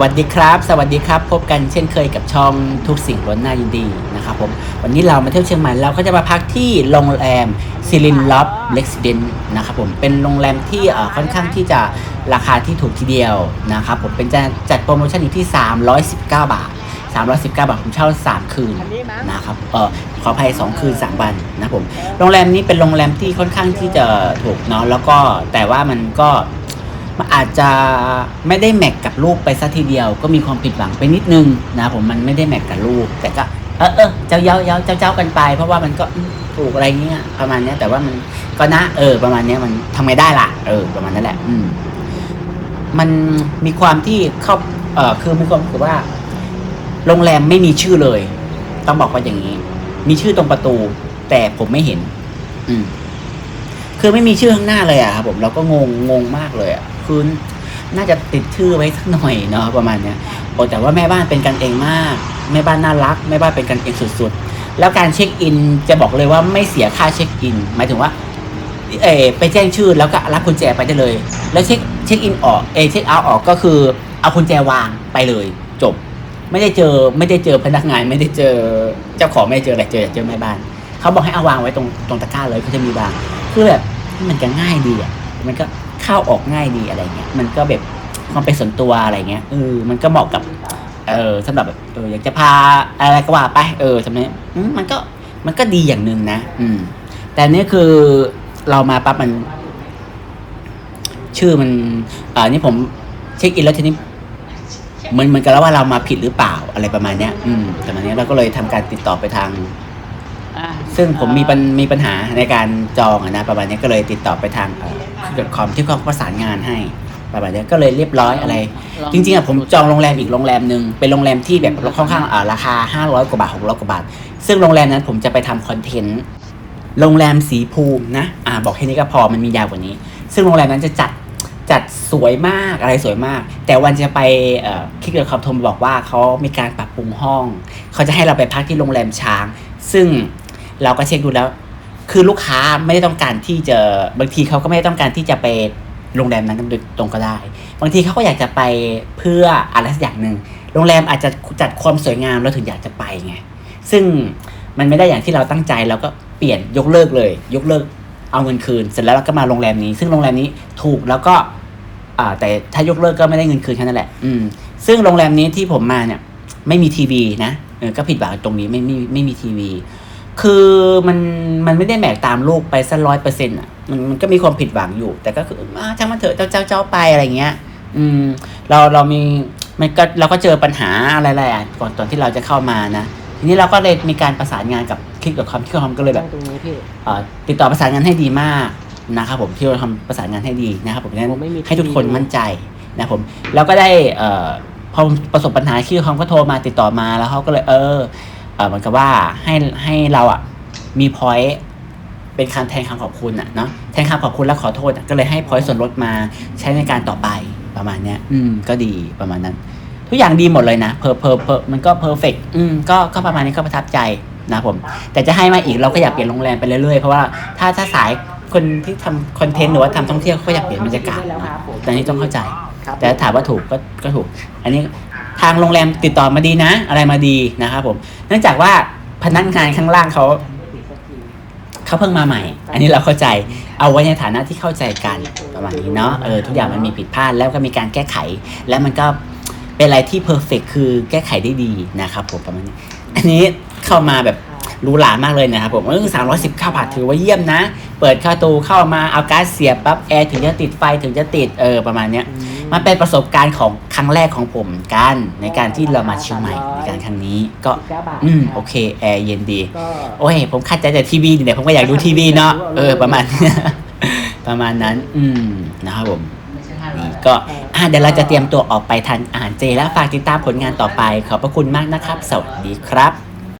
วัสดีครับ สวัสดีครับ พบกันเช่นเคยกับช่องทุกสิ่งล้นหน้ายินดีนะครับผมวันนี้เรามาเที่ยวเชียงใหม่เราก็จะมาพักที่โรงแรมซิลินล็อบเล็กซิเดนนะครับผมเป็นโรงแรมที่ค่อนข้างที่จะราคาที่ถูกทีเดียวนะครับผมเป็นจะจัดโปรโมชั่นอยู่ที่ 319 บาท 319 บาทผมเช่า 3 คืนนะครับเออขออภัย2คืน3วันนะครับผมโรงแรมนี้เป็นโรงแรมที่ค่อนข้างที่จะถูกเนาะแล้วก็แต่ว่ามันก็ อาจจะไม่ได้แมทกับลูกไปซะทีเดียว ก็มีความผิดหวังไปนิดนึงนะผมมันไม่ได้แมทกับลูก แต่ก็เออเออเจ้าเย้าเย้าเจ้าเจ้ากันไป เพราะว่ามันก็ถูกอะไรเงี้ยประมาณเนี้ยแต่ว่ามันก็นะเออ ประมาณเนี้ยมันทำไงได้ล่ะ เออ ประมาณนั้นแหละ อืมมันมีความที่เข้าเออคือมีความรู้สึกว่า โรงแรมไม่มีชื่อเลย ต้องบอกว่าอย่างนี้ มีชื่อตรงประตู แต่ผมไม่เห็น อืม คือไม่มีชื่อข้างหน้าเลยอะครับผมเราก็งงงงมากเลยอะคือน่าจะติดชื่อไว้สักหน่อยเนาะประมาณเนี้ยโอ้แต่ว่าแม่บ้านเป็นกันเองมาก แม่บ้านน่ารัก แม่บ้านเป็นกันเองสุดๆ แล้วการเช็คอินจะบอกเลยว่าไม่เสียค่าเช็คอิน หมายถึงว่าเอไปแจ้งชื่อแล้วก็รับกุญแจไปได้เลย แล้วเช็คเช็คอินออกเอเช็คเอาท์ออกก็คือเอากุญแจวางไปเลย จบ ไม่ได้เจอไม่ได้เจอพนักงาน ไม่ได้เจอเจ้าของไม่ได้เจออะไรเจอเจอแม่บ้าน เขาบอกให้เอาวางไว้ตรงตรงตะกร้าเลยเขาจะมีวาง คือแบบมันก็ง่ายดีอะมันก็เข้าออกง่ายดีอะไรเงี้ยมันก็แบบความเป็นส่วนตัวอะไรเงี้ยเออมันก็เหมาะกับ เออสำหรับแบบเอออยากจะพาอะไรก็ว่าไปเออทำไมอืมมันก็มันก็ดีอย่างหนึ่งนะ อืม แต่นี่คือเรามาปั๊บมัน ชื่อมันอ่านี่ผมเช็คอินแล้วทีนี้เหมือนเหมือนกับว่าเรามาผิดหรือเปล่าอะไรประมาณเนี้ย อืมแต่มาเนี้ยเราก็เลยทำการติดต่อไปทาง ซึ่งผมมีปัญมีปัญหาในการจองอะนะประมาณเนี้ยก็เลยติดต่อไปทางคอมที่เขาประสานงานให้ประมาณเนี้ยก็เลยเรียบร้อยอะไร จริงๆอะผมจองโรงแรมอีกโรงแรมหนึ่งเป็นโรงแรมที่แบบค่อนข้างอ่าราคา 500 กว่าบาท600กว่าบาท ซึ่งโรงแรมนั้นผมจะไปทำคอนเทนต์โรงแรมสีภูมินะอ่าบอกแค่นี้ก็พอมันมียาวกว่านี้ ซึ่งโรงแรมนั้นจะจัดจัดสวยมากอะไรสวยมาก แต่วันจะไปเอ่อคลิกเดอร์คอมโทรมาบอกว่าเขามีการปรับปรุงห้อง เขาจะให้เราไปพักที่โรงแรมช้าง ซึ่ง เราก็เช็คดูแล้ว คือลูกค้าไม่ได้ต้องการที่จะบางทีเขาก็ไม่ได้ต้องการที่จะไปโรงแรมนั้นโดยตรงก็ได้ บางทีเขาก็อยากจะไปเพื่ออะไรสักอย่างหนึ่งโรงแรมอาจจะจัดความสวยงามแล้วถึงอยากจะไปไงซึ่งมันไม่ได้อย่างที่เราตั้งใจเราก็เปลี่ยนยกเลิกเลย ยกเลิกเอาเงินคืน เสร็จแล้วเราก็มาโรงแรมนี้ ซึ่งโรงแรมนี้ถูกแล้วก็อ่าแต่ถ้ายกเลิกก็ไม่ได้เงินคืนแค่นั้นแหละ อืม ซึ่งโรงแรมนี้ที่ผมมาเนี่ย ไม่มีทีวีนะเออก็ผิดหวังตรงนี้ไม่ไม่ไม่มีทีวี คือมันมันไม่ได้แหมกตามลูกไปสักร้อยเปอร์เซ็นต์อะมันมันก็มีความผิดหวังอยู่ แต่ก็คืออ่าช่างมันเถอะเจ้าเจ้าเจ้าไปอะไรเงี้ย อืม เราเรามีมันก็เราก็เจอปัญหาอะไรๆอะก่อนตอนที่เราจะเข้ามานะทีนี้เราก็เลยมีการประสานงานกับคลิกกับคอมที่คอมก็เลยแบบตรงนี้พี่เอ่อติดต่อประสานงานให้ดีมากนะครับผมที่เราทำประสานงานให้ดีนะครับผมนั้นผมไม่มีให้ทุกคนทีวีมั่นใจนะครับผมแล้วก็ได้เอ่อพอประสบปัญหาที่คอมก็โทรมาติดต่อมาแล้วเขาก็เลยเออ เออเหมือนกับว่าให้ให้เราอะมีพอยต์เป็นคำแทนคำขอบคุณอะเนาะแทนคำขอบคุณและขอโทษอะก็เลยให้พอยต์ส่วนลดมาใช้ในการต่อไปประมาณเนี้ย อืม ก็ดีประมาณนั้น ทุกอย่างดีหมดเลยนะเพอเพอเพอมันก็เพอร์เฟกอืมก็ก็ประมาณนี้ก็ประทับใจนะครับผม แต่จะให้มาอีกเราก็อยากเปลี่ยนโรงแรมไปเรื่อยๆ เพราะว่าถ้าถ้าสายคนที่ทำคอนเทนต์หรือว่าทำท่องเที่ยวเขาก็อยากเปลี่ยนบรรยากาศเนอะแต่อันนี้ต้องเข้าใจครับแต่ถามว่าถูกก็ก็ถูก อันนี้ ทางโรงแรมติดต่อมาดีนะ อะไรมาดีนะครับผม เนื่องจากว่าพนักงานข้างล่างเขาเขาเพิ่งมาใหม่ อันนี้เราเข้าใจ เอาไว้ในฐานะที่เข้าใจกันประมาณนี้เนาะ เออทุกอย่างมันมีผิดพลาดแล้วก็มีการแก้ไข และมันก็เป็นอะไรที่เพอร์เฟกคือแก้ไขได้ดีนะครับผมประมาณนี้ อันนี้เข้ามาแบบรูหรามากเลยนะครับผมเออสามร้อยสิบเก้าบาทถือว่าเยี่ยมนะ เปิดเข้าตูเข้ามาเอาก๊าซเสียบปั๊บแอร์ถึงจะติดไฟถึงจะติดเออประมาณเนี้ย มันเป็นประสบการณ์ของครั้งแรกของผมกันในการที่เรามาเชียงใหม่ในการครั้งนี้ก็19บาทอืมโอเคแอร์เย็นดีก็โอ้ยผมคัดใจแต่ทีวีเนี่ยผมก็อยากดูทีวีเนาะเออประมาณประมาณนั้น อืมนะครับผมนี่ก็อะเดี๋ยวเราจะเตรียมตัวออกไปทานอาหารเจแล้วฝากติดตามผลงานต่อไป ขอบพระคุณมากนะครับ สวัสดีครับ